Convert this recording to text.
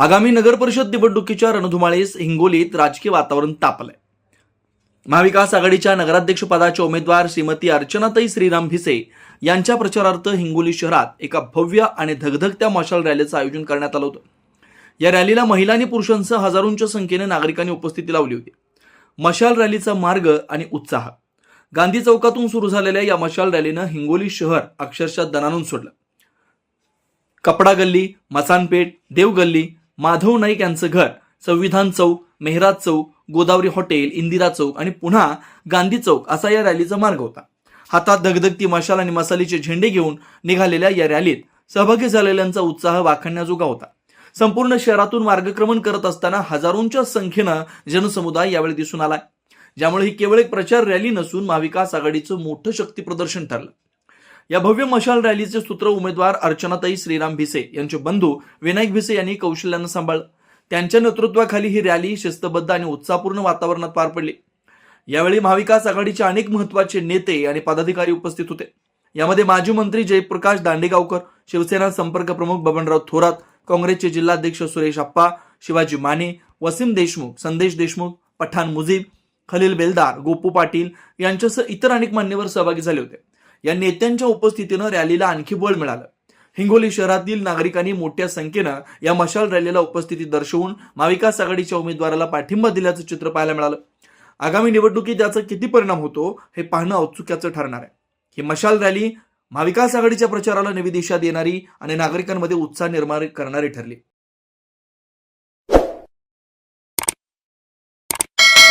आगामी नगरपरिषद निवडणुकीच्या रणधुमाळीस हिंगोलीत राजकीय वातावरण तापलंय. महाविकास आघाडीच्या नगराध्यक्षपदाच्या उमेदवार श्रीमती अर्चनाताई श्रीराम भिसे यांच्या प्रचारार्थ हिंगोली शहरात एका भव्य आणि धगधगत्या मशाल रॅलीचं आयोजन करण्यात आलं होतं. या रॅलीला महिला आणि पुरुषांसह हजारोंच्या संख्येने नागरिकांनी उपस्थिती लावली होती. मशाल रॅलीचा मार्ग आणि उत्साह. गांधी चौकातून सुरू झालेल्या या मशाल रॅलीनं हिंगोली शहर अक्षरशः दणानून सोडलं. कपडा गल्ली मसानपेठ देवगल्ली माधव नाईक यांचं घर संविधान चौक मेहराज चौक गोदावरी हॉटेल इंदिरा चौक आणि पुन्हा गांधी चौक असा या रॅलीचा मार्ग होता. हातात धगधगती मशाल आणि मसालीचे झेंडे घेऊन निघालेल्या या रॅलीत सहभागी झालेल्यांचा उत्साह वाखण्याजोगा होता. संपूर्ण शहरातून मार्गक्रमण करत असताना हजारोंच्या संख्येनं जनसमुदाय यावेळी दिसून आलाय. ज्यामुळे ही केवळ एक प्रचार रॅली नसून महाविकास आघाडीचं मोठं शक्ती प्रदर्शन ठरलं. या भव्य मशाल रॅलीचे सूत्र उमेदवार अर्चनाताई श्रीराम भिसे यांचे बंधू विनायक भिसे यांनी कौशल्यानं सांभाळलं. त्यांच्या नेतृत्वाखाली ही रॅली शिस्तबद्ध आणि उत्साहपूर्ण वातावरणात पार पडली. यावेळी महाविकास आघाडीचे अनेक महत्त्वाचे नेते आणि पदाधिकारी उपस्थित होते. यामध्ये माजी मंत्री जयप्रकाश दांडेगावकर शिवसेना संपर्क प्रमुख बबनराव थोरात काँग्रेसचे जिल्हाध्यक्ष सुरेश अप्पा शिवाजी माने वसीम देशमुख संदेश देशमुख पठाण मुजीब खलील बेलदार गोपू पाटील यांच्यासह इतर अनेक मान्यवर सहभागी झाले होते. या नेत्यांच्या उपस्थितीनं रॅलीला आणखी बळ मिळालं. हिंगोली शहरातील नागरिकांनी मोठ्या संख्येनं या मशाल रॅलीला उपस्थिती दर्शवून महाविकास आघाडीच्या उमेदवाराला पाठिंबा दिल्याचं चित्र पाहायला मिळालं. आगामी निवडणुकीत याचा किती परिणाम होतो हे पाहणं औत्सुक्याचं ठरणार आहे. ही मशाल रॅली महाविकास आघाडीच्या प्रचाराला नवी दिशा देणारी आणि नागरिकांमध्ये उत्साह निर्माण करणारी ठरली.